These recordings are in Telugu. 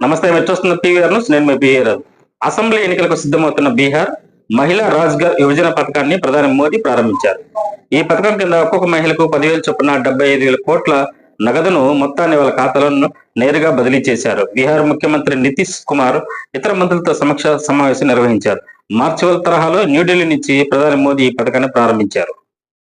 నమస్తే మీరు చూస్తున్న పీవీఆర్ న్యూస్. నేను మీ బీఆర్ అసెంబ్లీ ఎన్నికలకు సిద్ధమవుతున్న బీహార్ మహిళా రాజ్గార్ యువజన పథకాన్ని ప్రధాని మోదీ ప్రారంభించారు. ఈ పథకం కింద ఒక్కొక్క మహిళకు పదివేలు చొప్పున డెబ్బై ఐదు వేల కోట్ల నగదును మొత్తాన్ని వాళ్ళ ఖాతాలను నేరుగా బదిలీ చేశారు. బీహార్ ముఖ్యమంత్రి నితీష్ కుమార్ ఇతర మంత్రులతో సమక్ష సమావేశం నిర్వహించారు. మార్చి తరహాలో న్యూఢిల్లీ నుంచి ప్రధాని మోదీ ఈ పథకాన్ని ప్రారంభించారు.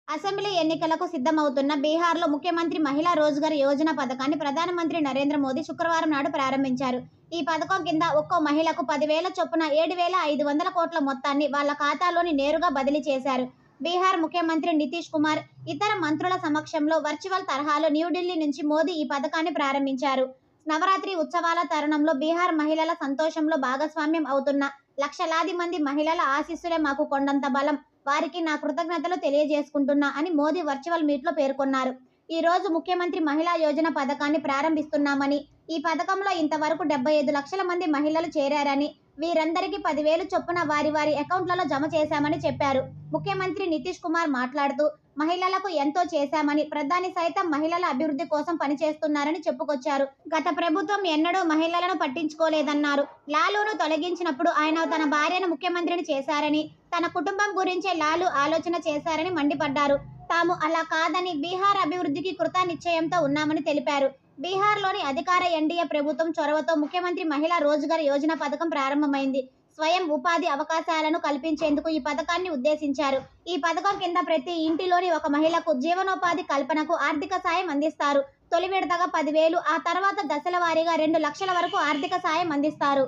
అసెంబ్లీ ఎన్నికలకు సిద్ధమవుతున్న బీహార్లో ముఖ్యమంత్రి మహిళా రోజ్గార్ యోజన పథకాన్ని ప్రధానమంత్రి నరేంద్ర మోదీ శుక్రవారం నాడు ప్రారంభించారు. ఈ పథకం కింద ఒక్కో మహిళకు పదివేల చొప్పున ఏడు వేల ఐదు వందల కోట్ల మొత్తాన్ని వాళ్ళ ఖాతాలోని నేరుగా బదిలీ చేశారు. బీహార్ ముఖ్యమంత్రి నితీష్ కుమార్ ఇతర మంత్రుల సమక్షంలో వర్చువల్ తరహాలో న్యూఢిల్లీ నుంచి మోదీ ఈ పథకాన్ని ప్రారంభించారు. నవరాత్రి ఉత్సవాల తరుణంలో బీహార్ మహిళల సంతోషంలో భాగస్వామ్యం అవుతున్న లక్షలాది మంది మహిళల ఆశీస్సులే మాకు కొండంత బలం. వారికి నా కృతజ్ఞతలు తెలియజేసుకుంటున్నా అని మోదీ వర్చువల్ మీట్లో పేర్కొన్నారు. ఈ రోజు ముఖ్యమంత్రి మహిళా యోజన పథకాన్ని ప్రారంభిస్తున్నామని ఈ పథకంలో ఇంతవరకు డెబ్బై ఐదు లక్షల మంది మహిళలు చేరారని వీరందరికీ పదివేలు చొప్పున వారి వారి అకౌంట్లలో జమ చేశామని చెప్పారు. ముఖ్యమంత్రి నితీష్ కుమార్ మాట్లాడుతూ మహిళలకు ఎంతో చేశామని ప్రధాని సైతం మహిళల అభివృద్ధి కోసం పనిచేస్తున్నారని చెప్పుకొచ్చారు. గత ప్రభుత్వం ఎన్నడూ మహిళలను పట్టించుకోలేదన్నారు. లాలూను తొలగించినప్పుడు ఆయన తన భార్యను ముఖ్యమంత్రిని చేశారని తన కుటుంబం గురించే లాలు ఆలోచన చేశారని మండిపడ్డారు. తాము అలా కాదని బీహార్ అభివృద్ధికి కృత నిశ్చయంతో ఉన్నామని తెలిపారు. బీహార్లోని అధికార ఎన్డీఏ ప్రభుత్వం చొరవతో ముఖ్యమంత్రి మహిళా రోజ్గార్ యోజన పథకం ప్రారంభమైంది. స్వయం ఉపాధి అవకాశాలను కల్పించేందుకు ఈ పథకాన్ని ఉద్దేశించారు. ఈ పథకం కింద ప్రతి ఇంటిలోని ఒక మహిళకు జీవనోపాధి కల్పనకు ఆర్థిక సాయం అందిస్తారు. తొలి విడతగా పదివేలు ఆ తర్వాత దశల వారీగా రెండు లక్షల వరకు ఆర్థిక సాయం అందిస్తారు.